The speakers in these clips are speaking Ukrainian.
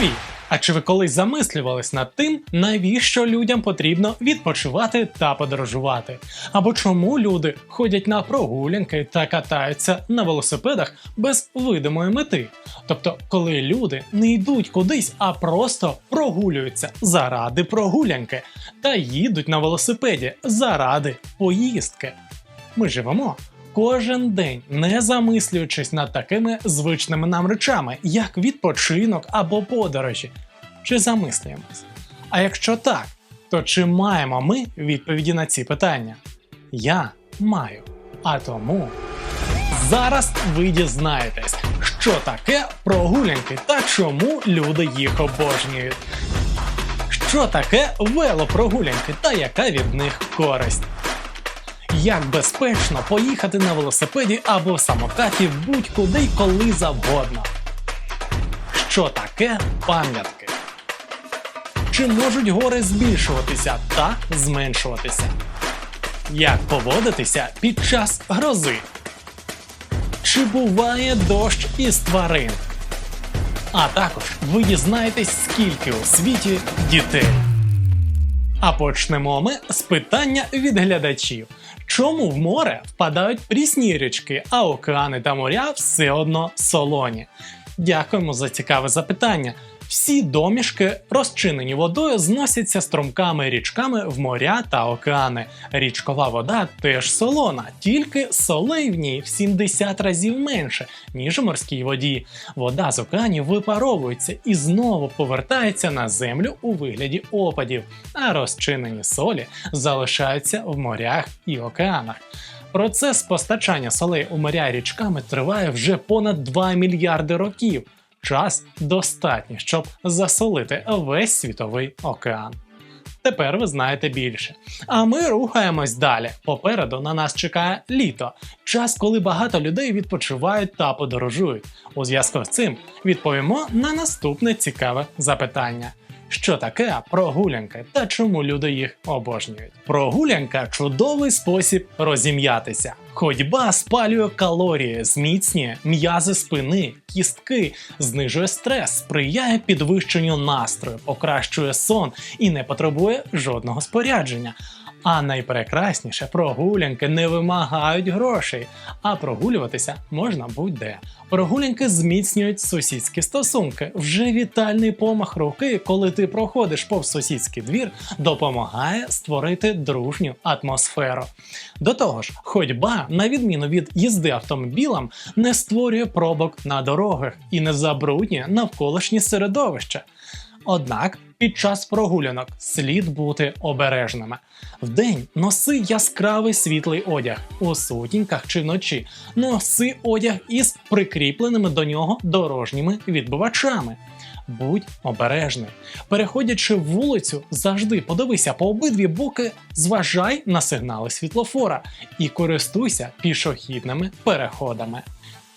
Привіт! А чи ви колись замислювались над тим, навіщо людям потрібно відпочивати та подорожувати? Або чому люди ходять на прогулянки та катаються на велосипедах без видимої мети? Тобто, коли люди не йдуть кудись, а просто прогулюються заради прогулянки та їдуть на велосипеді заради поїздки. Ми живемо кожен день, не замислюючись над такими звичними нам речами, як відпочинок або подорожі. Чи замислюємось? А якщо так, то чи маємо ми відповіді на ці питання? Я маю. А тому зараз ви дізнаєтесь, що таке прогулянки та чому люди їх обожнюють. Що таке велопрогулянки та яка від них користь? Як безпечно поїхати на велосипеді або самокаті будь-куди й коли завгодно. Що таке пам'ятки? Чи можуть гори збільшуватися та зменшуватися? Як поводитися під час грози? Чи буває дощ із тварин? А також ви дізнаєтесь, скільки у світі дітей. А почнемо ми з питання від глядачів. Чому в море впадають прісні річки, а океани та моря все одно солоні? Дякуємо за цікаве запитання. Всі домішки, розчинені водою, зносяться струмками річками в моря та океани. Річкова вода теж солона, тільки солей в ній в 70 разів менше, ніж у морській воді. Вода з океанів випаровується і знову повертається на землю у вигляді опадів, а розчинені солі залишаються в морях і океанах. Процес постачання солей у моря річками триває вже понад 2 мільярди років. Час достатній, щоб засолити весь світовий океан. Тепер ви знаєте більше. А ми рухаємось далі. Попереду на нас чекає літо, час, коли багато людей відпочивають та подорожують. У зв'язку з цим відповімо на наступне цікаве запитання. Що таке прогулянка та чому люди їх обожнюють? Прогулянка чудовий спосіб розім'ятися. Ходьба спалює калорії, зміцнює м'язи спини, кістки, знижує стрес, сприяє підвищенню настрою, покращує сон і не потребує жодного спорядження. А найпрекрасніше прогулянки не вимагають грошей, а прогулюватися можна будь-де. Прогулянки зміцнюють сусідські стосунки. Вже вітальний помах руки, коли ти проходиш повз сусідський двір, допомагає створити дружню атмосферу. До того ж, ходьба, на відміну від їзди автомобілем, не створює пробок на дорогах і не забруднює навколишнє середовище. Однак під час прогулянок слід бути обережними. Вдень носи яскравий світлий одяг, у сутінках чи вночі носи одяг із прикріпленими до нього дорожніми відбивачами. Будь обережний. Переходячи вулицю, завжди подивися по обидві боки, зважай на сигнали світлофора і користуйся пішохідними переходами.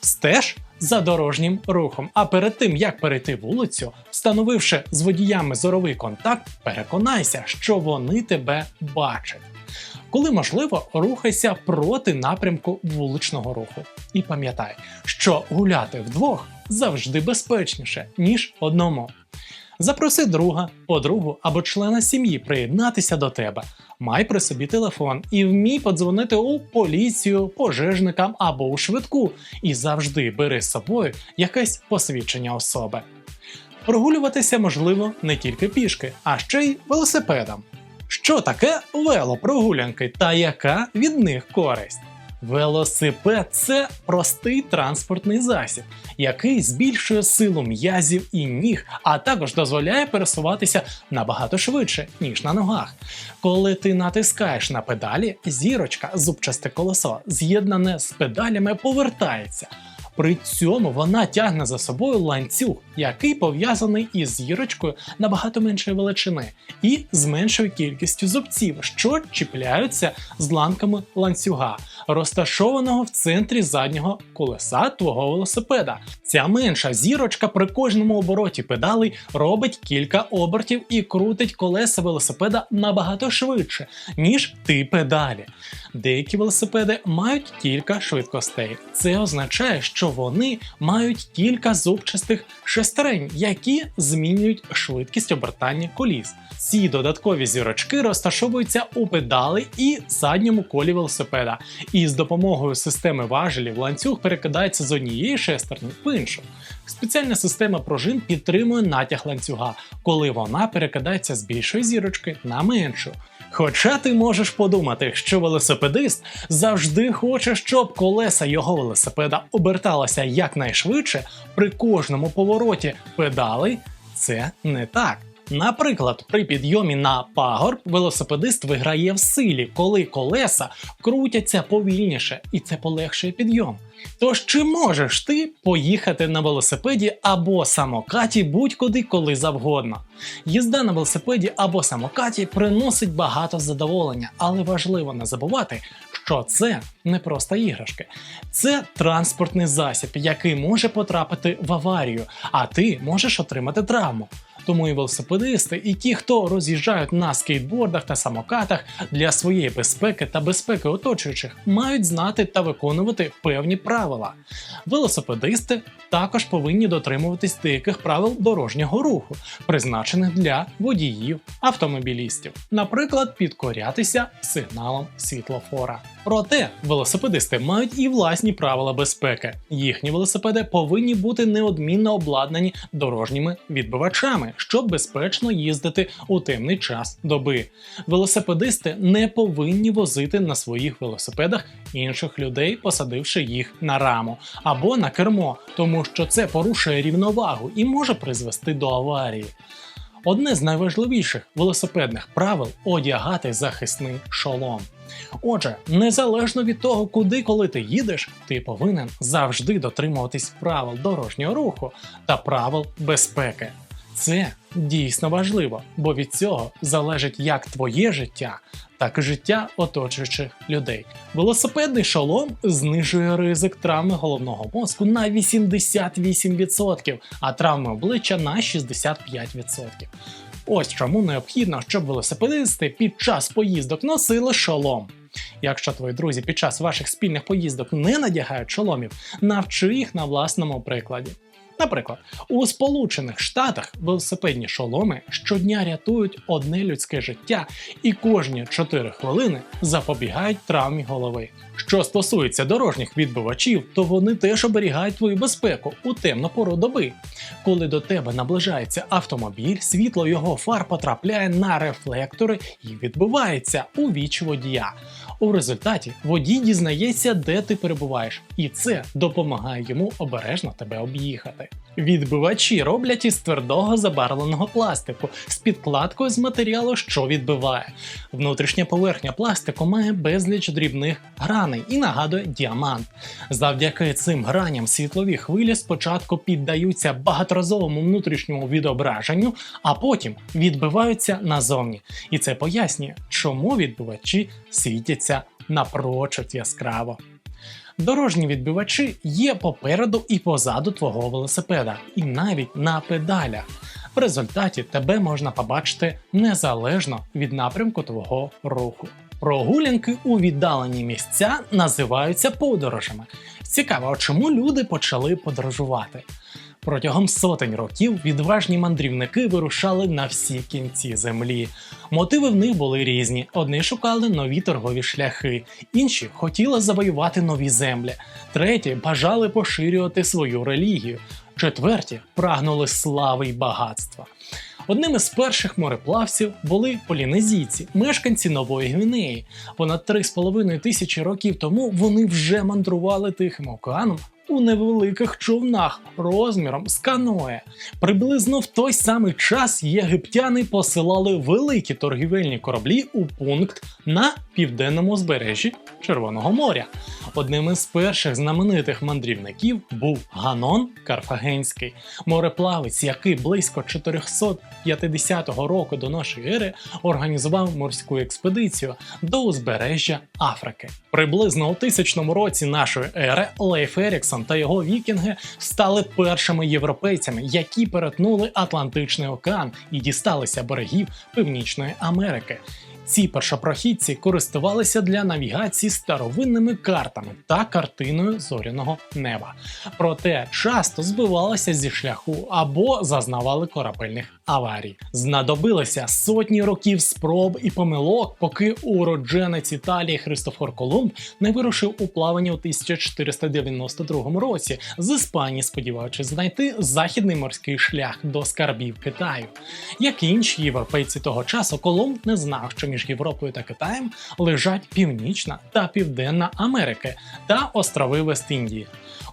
Стеж за дорожнім рухом. А перед тим як перейти вулицю, встановивши з водіями зоровий контакт, переконайся, що вони тебе бачать. Коли можливо, рухайся проти напрямку вуличного руху. І пам'ятай, що гуляти вдвох завжди безпечніше, ніж одному. Запроси друга, подругу або члена сім'ї приєднатися до тебе. Май при собі телефон і вмій подзвонити у поліцію, пожежникам або у швидку. І завжди бери з собою якесь посвідчення особи. Прогулюватися можливо не тільки пішки, а ще й велосипедом. Що таке велопрогулянки та яка від них користь? Велосипед це простий транспортний засіб, який збільшує силу м'язів і ніг, а також дозволяє пересуватися набагато швидше, ніж на ногах. Коли ти натискаєш на педалі, зірочка, зубчасте колесо, з'єднане з педалями, повертається. При цьому вона тягне за собою ланцюг, який пов'язаний із зірочкою набагато меншої величини, і з меншою кількістю зубців, що чіпляються з ланками ланцюга, розташованого в центрі заднього колеса твого велосипеда. Ця менша зірочка при кожному обороті педалей робить кілька обертів і крутить колеса велосипеда набагато швидше, ніж ти педалі. Деякі велосипеди мають кілька швидкостей. Це означає, що що вони мають кілька зубчастих шестерень, які змінюють швидкість обертання коліс. Ці додаткові зірочки розташовуються у педали і задньому колі велосипеда, і з допомогою системи важелів ланцюг перекидається з однієї шестерні в іншу. Спеціальна система пружин підтримує натяг ланцюга, коли вона перекидається з більшої зірочки на меншу. Хоча ти можеш подумати, що велосипедист завжди хоче, щоб колеса його велосипеда оберталися якнайшвидше при кожному повороті педалей, це не так. Наприклад, при підйомі на пагорб велосипедист виграє в силі, коли колеса крутяться повільніше, і це полегшує підйом. Тож чи можеш ти поїхати на велосипеді або самокаті будь-куди коли завгодно? Їзда на велосипеді або самокаті приносить багато задоволення, але важливо не забувати, що це не просто іграшки, це транспортний засіб, який може потрапити в аварію, а ти можеш отримати травму. Тому і велосипедисти, і ті, хто роз'їжджають на скейтбордах та самокатах для своєї безпеки та безпеки оточуючих, мають знати та виконувати певні правила. Велосипедисти також повинні дотримуватись деяких правил дорожнього руху, призначених для водіїв автомобілістів, наприклад, підкорятися сигналом світлофора. Проте велосипедисти мають і власні правила безпеки. Їхні велосипеди повинні бути неодмінно обладнані дорожніми відбивачами, щоб безпечно їздити у темний час доби. Велосипедисти не повинні возити на своїх велосипедах інших людей, посадивши їх на раму або на кермо, тому що це порушує рівновагу і може призвести до аварії. Одне з найважливіших велосипедних правил одягати захисний шолом. Отже, незалежно від того, куди коли ти їдеш, ти повинен завжди дотримуватись правил дорожнього руху та правил безпеки. Це дійсно важливо, бо від цього залежить як твоє життя, так і життя оточуючих людей. Велосипедний шолом знижує ризик травми головного мозку на 88%, а травми обличчя на 65%. Ось чому необхідно, щоб велосипедисти під час поїздок носили шолом. Якщо твої друзі під час ваших спільних поїздок не надягають шоломів, навчи їх на власному прикладі. Наприклад, у Сполучених Штатах велосипедні шоломи щодня рятують одне людське життя і кожні 4 хвилини запобігають травмі голови. Що стосується дорожніх відбивачів, то вони теж оберігають твою безпеку у темну пору доби. Коли до тебе наближається автомобіль, світло його фар потрапляє на рефлектори і відбивається у віч водія. У результаті водій дізнається, де ти перебуваєш, і це допомагає йому обережно тебе об'їхати. Відбивачі роблять із твердого забарвленого пластику з підкладкою з матеріалу, що відбиває. Внутрішня поверхня пластику має безліч дрібних граней і нагадує діамант. Завдяки цим граням світлові хвилі спочатку піддаються багаторазовому внутрішньому відображенню, а потім відбиваються назовні. І це пояснює, чому відбивачі світяться напрочуд яскраво. Дорожні відбивачі є попереду і позаду твого велосипеда, і навіть на педалях. В результаті тебе можна побачити незалежно від напрямку твого руху. Прогулянки у віддалені місця називаються подорожами. Цікаво, чому люди почали подорожувати. Протягом сотень років відважні мандрівники вирушали на всі кінці землі. Мотиви в них були різні: одні шукали нові торгові шляхи, інші хотіли завоювати нові землі, треті бажали поширювати свою релігію, четверті прагнули слави й багатства. Одним із перших мореплавців були полінезійці, мешканці Нової Гвінеї. Понад 3,5 тисячі років тому вони вже мандрували Тихим океаном у невеликих човнах розміром з каное. Приблизно в той самий час єгиптяни посилали великі торгівельні кораблі у пункт на південному узбережжі Червоного моря. Одним із перших знаменитих мандрівників був Ганон Карфагенський, мореплавець, який близько 450 року до нашої ери організував морську експедицію до узбережжя Африки. Приблизно у тисячному році нашої ери Лейф Еріксон та його вікінги стали першими європейцями, які перетнули Атлантичний океан і дісталися берегів Північної Америки. Ці першопрохідці користувалися для навігації старовинними картами та картиною зоряного неба. Проте часто збивалися зі шляху або зазнавали корабельних аварій. Знадобилося сотні років спроб і помилок, поки уродженець Італії Христофор Колумб не вирушив у плавання у 1492 році з Іспанії, сподіваючись знайти західний морський шлях до скарбів Китаю. Як і інші європейці того часу, Колумб не знав, що між Європою та Китаєм лежать Північна та Південна Америки та острови Вест-Індії.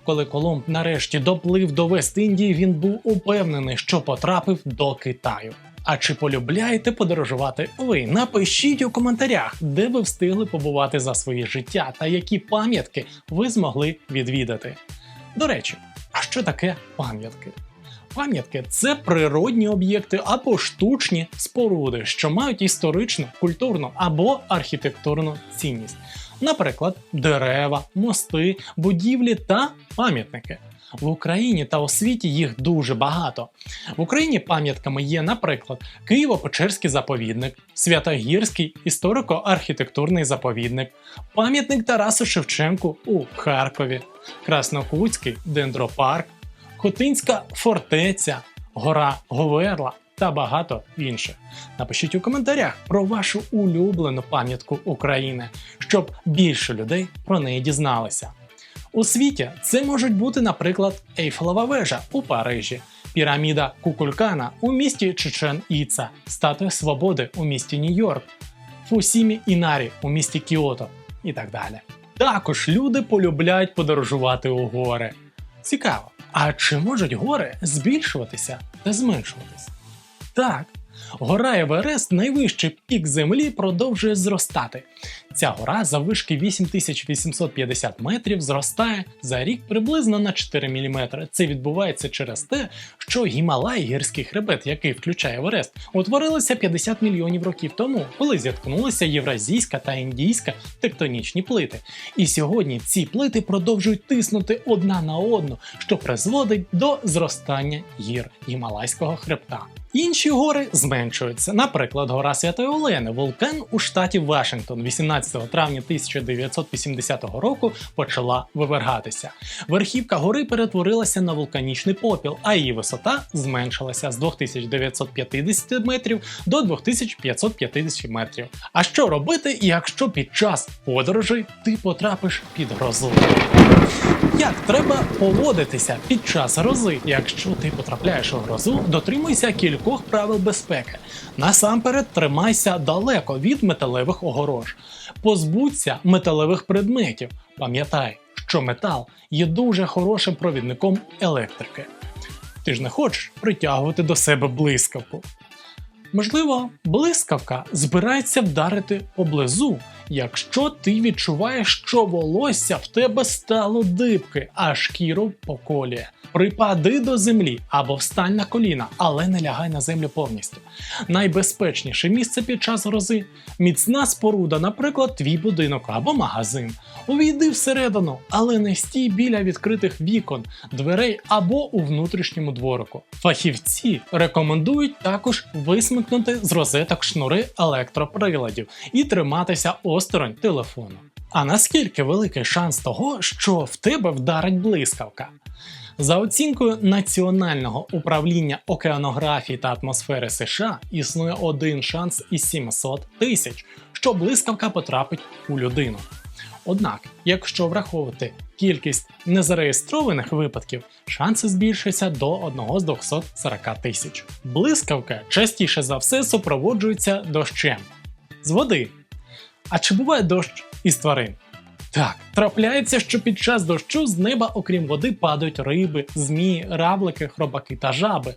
Коли Колумб нарешті доплив до Вест-Індії, він був упевнений, що потрапив до Китаю. А чи полюбляєте подорожувати ви? Напишіть у коментарях, де ви встигли побувати за своє життя та які пам'ятки ви змогли відвідати. До речі, а що таке пам'ятки? Пам'ятки це природні об'єкти або штучні споруди, що мають історичну, культурну або архітектурну цінність. Наприклад, дерева, мости, будівлі та пам'ятники. В Україні та у світі їх дуже багато. В Україні пам'ятками є, наприклад, Києво-Печерський заповідник, Святогірський історико-архітектурний заповідник, пам'ятник Тарасу Шевченку у Харкові, Краснокутський дендропарк, Хотинська фортеця, гора Говерла та багато інших. Напишіть у коментарях про вашу улюблену пам'ятку України, щоб більше людей про неї дізналися. У світі це можуть бути, наприклад, Ейфелева вежа у Парижі, піраміда Кукулькана у місті Чечен Іца, Статуя Свободи у місті Нью-Йорк, Фусімі Інарі у місті Кіото і так далі. Також люди полюбляють подорожувати у гори. Цікаво, а чи можуть гори збільшуватися та зменшуватися? Так, гора Еверест, найвищий пік землі, продовжує зростати. Ця гора заввишки 8850 метрів зростає за рік приблизно на 4 мм. Це відбувається через те, що Гімалай, гірський хребет, який включає Еверест, утворилися 50 мільйонів років тому, коли зіткнулися євразійська та індійська тектонічні плити. І сьогодні ці плити продовжують тиснути одна на одну, що призводить до зростання гір Гімалайського хребта. Інші гори зменшуються. Наприклад, гора Святої Олени, вулкан у штаті Вашингтон, 18 травня 1980 року почала вивергатися. Верхівка гори перетворилася на вулканічний попіл, а її висота зменшилася з 2950 метрів до 2550 метрів. А що робити, якщо під час подорожей ти потрапиш під грозу? Як треба поводитися під час грози? Якщо ти потрапляєш у грозу, дотримуйся кількох правил безпеки. Насамперед тримайся далеко від металевих огорож, позбудься металевих предметів. Пам'ятай, що метал є дуже хорошим провідником електрики. Ти ж не хочеш притягувати до себе блискавку. Можливо, блискавка збирається вдарити поблизу, якщо ти відчуваєш, що волосся в тебе стало дибки, а шкіру поколює. Припади до землі або встань на коліна, але не лягай на землю повністю. Найбезпечніше місце під час грози міцна споруда, наприклад, твій будинок або магазин. Увійди всередину, але не стій біля відкритих вікон, дверей або у внутрішньому дворику. Фахівці рекомендують також висмикнути з розеток шнури електроприладів і триматися осторонь телефону. А наскільки великий шанс того, що в тебе вдарить блискавка? За оцінкою Національного управління океанографії та атмосфери США існує один шанс із 700 тисяч, що блискавка потрапить у людину. Однак, якщо враховувати кількість незареєстрованих випадків, шанси збільшуються до 1 з 240 тисяч. Блискавка частіше за все супроводжується дощем з води. А чи буває дощ із тварин? Так, трапляється, що під час дощу з неба, окрім води, падають риби, змії, равлики, хробаки та жаби.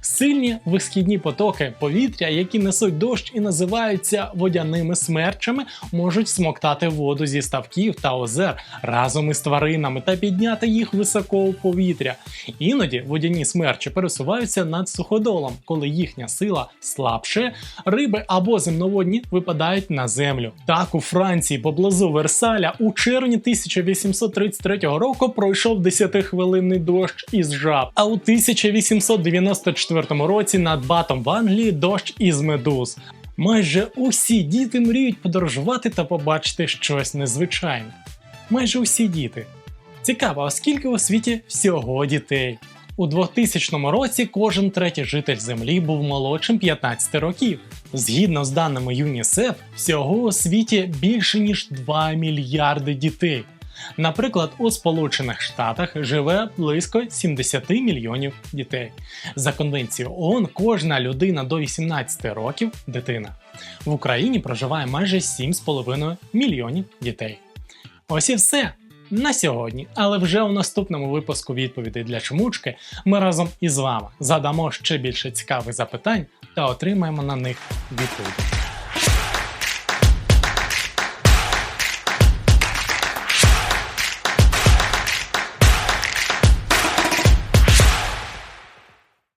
Сильні висхідні потоки повітря, які несуть дощ і називаються водяними смерчами, можуть смоктати воду зі ставків та озер разом із тваринами та підняти їх високо у повітря. Іноді водяні смерчі пересуваються над суходолом, коли їхня сила слабше, риби або земноводні випадають на землю. Так у Франції поблизу Версаля у червні 1833 року пройшов 10-хвилинний дощ із жаб, а у 1894 році над Батом в Англії дощ із медуз. Майже усі діти мріють подорожувати та побачити щось незвичайне. Майже усі діти. Цікаво, а скільки у світі всього дітей? У 2000 році кожен третій житель Землі був молодшим 15 років. Згідно з даними ЮНІСЕФ, всього у світі більше ніж 2 мільярди дітей. Наприклад, у Сполучених Штатах живе близько 70 мільйонів дітей. За конвенцією ООН кожна людина до 18 років дитина. В Україні проживає майже 7,5 мільйонів дітей. Ось і все на сьогодні. Але вже у наступному випуску відповідей для чомучки ми разом із вами задамо ще більше цікавих запитань та отримаємо на них відповіді.